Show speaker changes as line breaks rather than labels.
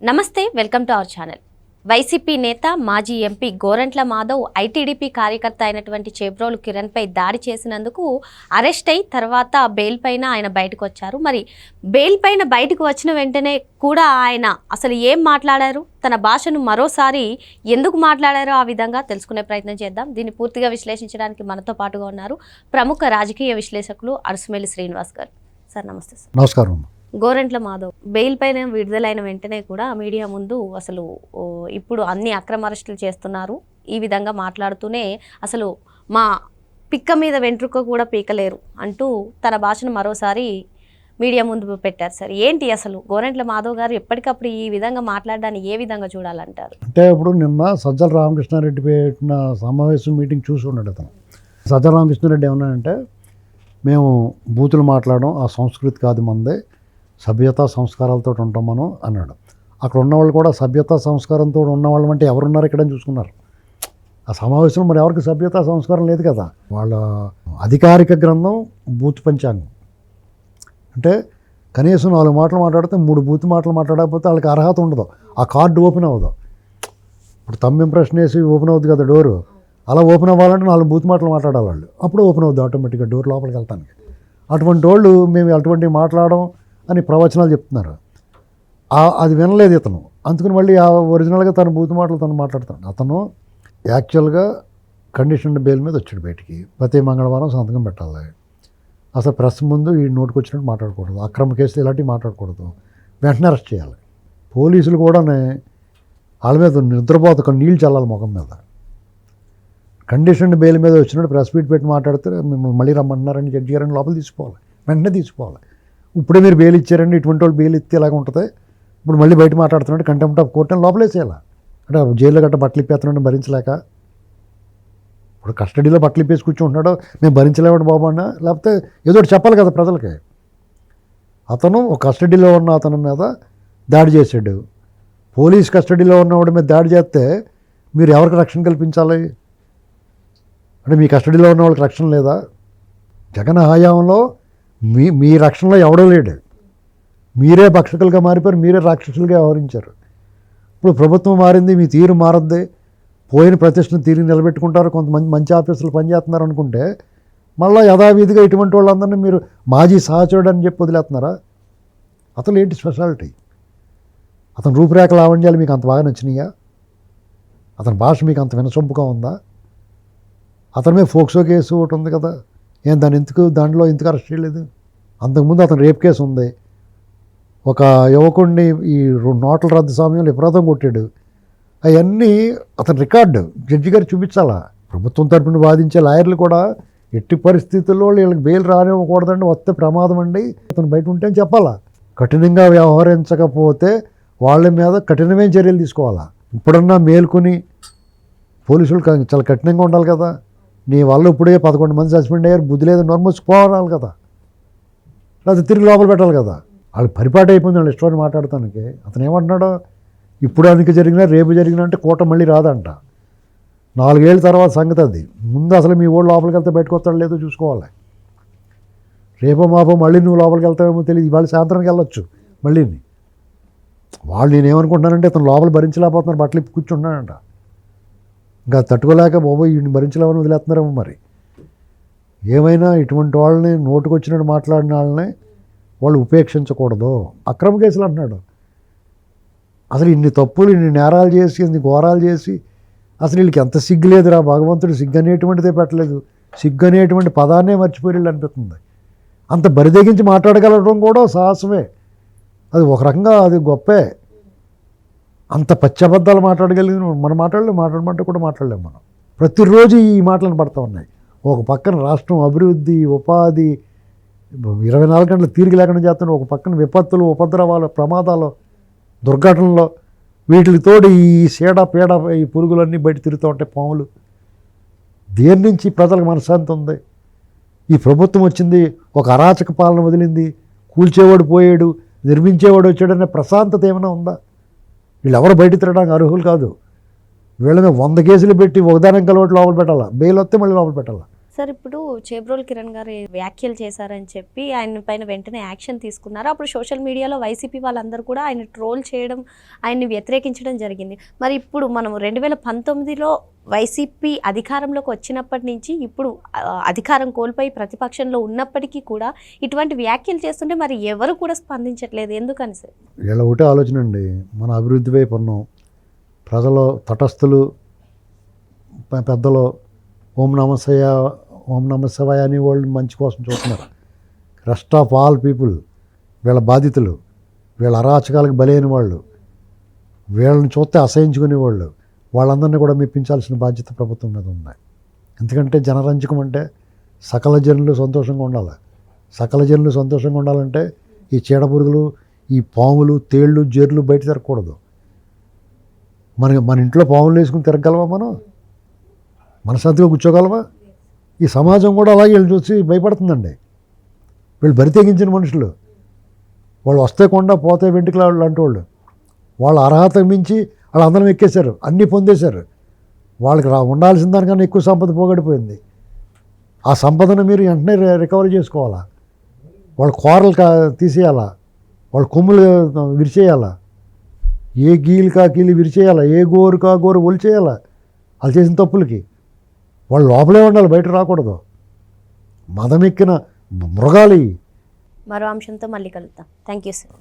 నమస్తే welcome to our channel. YCP నేత మాజీ ఎంపీ గోరంట్ల మాధవ్ ఐటీడీపీ కార్యకర్త అయినటువంటి చేబ్రోలు కిరణ్పై దాడి చేసినందుకు అరెస్ట్ అయి తర్వాత బెయిల్ పైన ఆయన బయటకు వచ్చారు. మరి బెయిల్ పైన బయటకు వచ్చిన వెంటనే కూడా ఆయన అసలు ఏం మాట్లాడారు? తన భాషను మరోసారి ఎందుకు మాట్లాడారో ఆ విధంగా తెలుసుకునే ప్రయత్నం చేద్దాం. దీన్ని పూర్తిగా విశ్లేషించడానికి మనతో పాటుగా ఉన్నారు ప్రముఖ రాజకీయ విశ్లేషకులు అరుసుమేలి శ్రీనివాస్ గారు. సార్ నమస్తే సార్.
నమస్కారం
గోరెంట్ల మాధవ్. బెయిల్ పైన విడుదలైన వెంటనే కూడా మీడియా ముందు అసలు ఇప్పుడు అన్ని అక్రమ అరెస్టులు చేస్తున్నారు. ఈ విధంగా మాట్లాడుతూనే అసలు మా పిక్క మీద వెంట్రుక కూడా పీకలేరు అంటూ తన భాషను మరోసారి మీడియా ముందు పెట్టారు సార్. ఏంటి అసలు? గోరెంట్ల మాధవ్ గారు ఎప్పటికప్పుడు ఈ విధంగా మాట్లాడడాన్ని ఏ విధంగా చూడాలంటారు?
అంటే ఇప్పుడు నిన్న సజ్జల రామకృష్ణారెడ్డి పెట్టిన సమావేశం మీటింగ్ చూసి ఉన్నాడు అతను. సజ్జల రామకృష్ణారెడ్డి ఏమన్నాడంటే మేము బూతులు మాట్లాడడం ఆ సంస్కృతి కాదు మందే. సభ్యత సంస్కారాలతో ఉంటాం మనం అన్నాడు. అక్కడ ఉన్నవాళ్ళు కూడా సభ్యత సంస్కారంతో ఉన్నవాళ్ళు అంటే ఎవరున్నారు ఇక్కడ చూసుకున్నారు. ఆ సమావేశంలో మరి ఎవరికి సభ్యత సంస్కారం లేదు కదా? వాళ్ళ అధికారిక గ్రంథం బూత్ పంచాంగం. అంటే కనీసం నాలుగు మాటలు మాట్లాడితే మూడు బూత్ మాటలు మాట్లాడకపోతే వాళ్ళకి అర్హత ఉండదు. ఆ కార్డు ఓపెన్ అవ్వదు. ఇప్పుడు తమ్మి ఇంప్రెషన్ వేసి ఓపెన్ అవుతుంది కదా డోరు. అలా ఓపెన్ అవ్వాలంటే నాలుగు బూత్ మాటలు మాట్లాడాలి వాళ్ళు. అప్పుడు ఓపెన్ అవుద్ది ఆటోమేటిక్గా డోర్ లోపలికి వెళ్తానికి. అటువంటి వాళ్ళు మేము అటువంటి మాట్లాడడం అని ప్రవచనాలు చెప్తున్నారు. అది వినలేదు ఇతను. అందుకని మళ్ళీ ఆ ఒరిజినల్గా తన బూతు మాటలు తను మాట్లాడుతాడు అతను యాక్చువల్గా కండిషన్ బెయిల్ మీద వచ్చాడు బయటికి. ప్రతి మంగళవారం సంతకం పెట్టాలి. అసలు ప్రెస్ ముందు ఈ నోటుకు వచ్చినట్టు మాట్లాడకూడదు. అక్రమ కేసులు ఇలాంటివి మాట్లాడకూడదు. వెంటనే అరెస్ట్ చేయాలి. పోలీసులు కూడానే వాళ్ళ మీద నిద్రపోత నీళ్ళు చల్లాలి ముఖం మీద. కండిషన్ బెయిల్ మీద వచ్చినట్టు ప్రెస్ మీట్ పెట్టి మాట్లాడితే మిమ్మల్ని మళ్ళీ రమ్మన్నారని జడ్జి గారని లోపల తీసుకోవాలి. వెంటనే తీసుకోవాలి. ఇప్పుడే మీరు బెయిల్ ఇచ్చారండి ఇటువంటి వాళ్ళు బెయిల్ ఇస్తే ఇలాగ ఉంటుంది? ఇప్పుడు మళ్ళీ బయట మాట్లాడుతున్నాడు కంటెంప్ట్ ఆఫ్ కోర్టు అని లోపలేసేయాలి అంటే జైల్లో గట్ట బట్టలు ఇప్పేస్తున్నాడు భరించలేక. ఇప్పుడు కస్టడీలో బట్టలు ఇప్పేసి కూర్చుంటున్నాడు మేము భరించలేమండి బాబు అన్న లేకపోతే ఏదో ఒకటి చెప్పాలి కదా ప్రజలకి. అతను ఒక కస్టడీలో ఉన్న అతని మీద దాడి చేశాడు. పోలీస్ కస్టడీలో ఉన్నవాడి మీద దాడి చేస్తే మీరు ఎవరికి రక్షణ కల్పించాలి? అంటే మీ కస్టడీలో ఉన్న వాళ్ళకి రక్షణ లేదా? జగన్ హయాంలో మీ మీ రక్షణలో ఎవడో లేడు. మీరే భక్షకులుగా మారిపోయారు మీరే రాక్షసులుగా వ్యవహరించారు. ఇప్పుడు ప్రభుత్వం మారింది మీ తీరు మారద్ది పోయిన ప్రతిష్టను తీరు నిలబెట్టుకుంటారు కొంతమంది మంచి ఆఫీసులు పనిచేస్తున్నారు అనుకుంటే మళ్ళీ యథావిధిగా ఇటువంటి వాళ్ళందరినీ మీరు మాజీ సహచరుడు అని చెప్పి వదిలేస్తున్నారా? అతను ఏంటి స్పెషాలిటీ? అతని రూపురేఖ లావణ్యాలు మీకు అంత బాగా నచ్చినాయా? అతని భాష మీకు అంత వినసొంపుగా ఉందా? అతని మీద ఫోక్సో కేసు ఒకటి ఉంది కదా ఏం దాని ఎందుకు దాంట్లో ఎందుకు అరెస్ట్ చేయలేదు? అంతకుముందు అతను రేప్ కేసు ఉంది. ఒక యువకుడిని ఈ రెండు నోట్ల రద్దు సమయంలో విపరీతం కొట్టాడు. అవన్నీ అతని రికార్డు జడ్జి గారు చూపించాలా? ప్రభుత్వం తరపున వాదించే లాయర్లు కూడా ఎట్టి పరిస్థితుల్లో వీళ్ళకి బెయిల్ రానివ్వకూడదండి వస్తే ప్రమాదం అండి. అతను బయట ఉంటే అని చెప్పాలా? కఠినంగా వ్యవహరించకపోతే వాళ్ళ మీద కఠినమైన చర్యలు తీసుకోవాలా? ఇప్పుడన్నా మేల్కొని పోలీసులు చాలా కఠినంగా ఉండాలి కదా. నీ వల్ల ఇప్పుడే పదకొండు మంది సస్పెండ్ అయ్యారు బుద్ధి లేదు నోర్మూసుకుపోవాలి కదా. లేకపోతే తిరిగి లోపల పెట్టాలి కదా. వాళ్ళు పరిపాటు అయిపోయింది వాళ్ళు ఇష్టమని మాట్లాడటానికి. అతను ఏమంటున్నాడు? ఇప్పుడు అందుకే జరిగినా రేపు జరిగినా అంటే కూట మళ్ళీ రాదంట. నాలుగేళ్ళ తర్వాత సంగతి అది. ముందు అసలు మీ ఓడి లోపలికి వెళ్తే బయటకొస్తాడు లేదో చూసుకోవాలి. రేపో మాపో మళ్ళీ నువ్వు లోపలికి వెళ్తావేమో తెలియదు. ఇవాళ సాయంత్రానికి వెళ్ళొచ్చు మళ్ళీని. వాళ్ళు నేను ఏమనుకుంటున్నానంటే ఇతను లోపల భరించలేకపోతున్నారు బట్టలు ఇప్పి కూర్చుంటున్నాడంట. ఇంకా తట్టుకోలేక బాబోయ్ వీడిని భరించలేమని వదిలేస్తున్నారేమో మరి. ఏమైనా ఇటువంటి వాళ్ళని నోటుకొచ్చినట్టు మాట్లాడిన వాళ్ళని వాళ్ళు ఉపేక్షించకూడదు. అక్రమ కేసులు అంటున్నాడు. అసలు ఇన్ని తప్పులు ఇన్ని నేరాలు చేసి ఇన్ని ఘోరాలు చేసి అసలు వీళ్ళకి ఎంత సిగ్గు లేదురా? భగవంతుడు సిగ్గు అనేటువంటిదే పెట్టలేదు. సిగ్గు అనేటువంటి పదాన్నే మర్చిపోయి అనిపిస్తుంది. అంత బరిదగించి మాట్లాడగలగడం కూడా సాహసమే. అది ఒక రకంగా అది గొప్పే. అంత పచ్చబద్ధాలు మాట్లాడగలిగిన మనం మాట్లాడలేం మాట్లాడమంటే కూడా మాట్లాడలేం మనం. ప్రతిరోజు ఈ మాటలను పడతా ఉన్నాయి. ఒక పక్కన రాష్ట్రం అభివృద్ధి ఉపాధి ఇరవై నాలుగు గంటలు తీరిక లేకుండా చేస్తున్న ఒక పక్కన విపత్తులు ఉపద్రవాలు ప్రమాదాలు దుర్ఘటనలు వీటితోటి ఈ సీడ పీడ ఈ పురుగులన్నీ బయట తిరుగుతూ ఉంటాయి పాములు. దేని నుంచి ప్రజలకు మనశ్శాంతి ఉంది? ఈ ప్రభుత్వం వచ్చింది ఒక అరాచక పాలన వదిలింది కూల్చేవాడు పోయాడు నిర్మించేవాడు వచ్చాడనే ప్రశాంతత ఏమైనా ఉందా? వీళ్ళు ఎవరు బయట తిరగడానికి అర్హులు కాదు. వీళ్ళ మీద వంద కేసులు పెట్టి ఒకదానం కలవట్టు లోపల పెట్టాలా? బెయిల్ వస్తే మళ్ళీ లోపల పెట్టాలా?
సార్ ఇప్పుడు చేబ్రోల్ కిరణ్ గారు వ్యాఖ్యలు చేశారని చెప్పి ఆయన పైన వెంటనే యాక్షన్ తీసుకున్నారు. అప్పుడు సోషల్ మీడియాలో వైసీపీ వాళ్ళందరూ కూడా ఆయన ట్రోల్ చేయడం ఆయన్ని వ్యతిరేకించడం జరిగింది. మరి ఇప్పుడు మనం రెండు వేల పంతొమ్మిదిలో వైసీపీ అధికారంలోకి వచ్చినప్పటి నుంచి ఇప్పుడు అధికారం కోల్పోయి ప్రతిపక్షంలో ఉన్నప్పటికీ కూడా ఇటువంటి వ్యాఖ్యలు చేస్తుంటే మరి ఎవరు కూడా స్పందించట్లేదు. ఎందుకని సార్?
వీళ్ళ ఒకటే ఆలోచన అండి. మన అభివృద్ధి వైపు ఉన్నాం. ప్రజలు తటస్థులు పెద్దలు ఓం నమశయ ఓం నమశివాయ అని వాళ్ళు మంచి కోసం చూస్తున్నారు. రెస్ట్ ఆఫ్ ఆల్ పీపుల్ వీళ్ళ బాధితులు వీళ్ళ అరాచకాలకు బలైన వాళ్ళు వీళ్ళని చూస్తే అసహించుకునేవాళ్ళు వాళ్ళందరినీ కూడా మెప్పించాల్సిన బాధ్యత ప్రభుత్వం మీద ఉంది. ఎందుకంటే జనరంజకం అంటే సకల జనులు సంతోషంగా ఉండాలి. సకల జనులు సంతోషంగా ఉండాలంటే ఈ చీడపురుగులు ఈ పాములు తేళ్ళు జేర్లు బయట తిరగకూడదు. మన మన ఇంట్లో పాములు వేసుకుని తిరగలమా మనం? మనశాంతిగా కూర్చోగలమా? ఈ సమాజం కూడా అలాగే వీళ్ళు చూసి భయపడుతుందండి. వీళ్ళు బరి తెగించిన మనుషులు. వాళ్ళు వస్తే కొండ పోతే వెంట్రుకలు అంటూ వాళ్ళు. వాళ్ళ అర్హత మించి వాళ్ళందరం ఎక్కేశారు అన్నీ పొందేశారు. వాళ్ళకి రా ఉండాల్సిన దానికన్నా ఎక్కువ సంపద పోగొడిపోయింది. ఆ సంపదను మీరు వెంటనే రికవరీ చేసుకోవాలా? వాళ్ళ కూరలు కా తీసేయాలా? వాళ్ళ కొమ్ములు విరిచేయాలా? ఏ గీలు కా గీలు విరిచేయాలా? ఏ గోరు కా గోరు ఒలిచేయాలా? వాళ్ళు చేసిన తప్పులకి. వాళ్ళు లోపలే ఉండాలి బయట రాకూడదు. మదమెక్కిన మృగాలు.
మరో అంశంతో మళ్ళీ కలుద్దాం. Thank you sir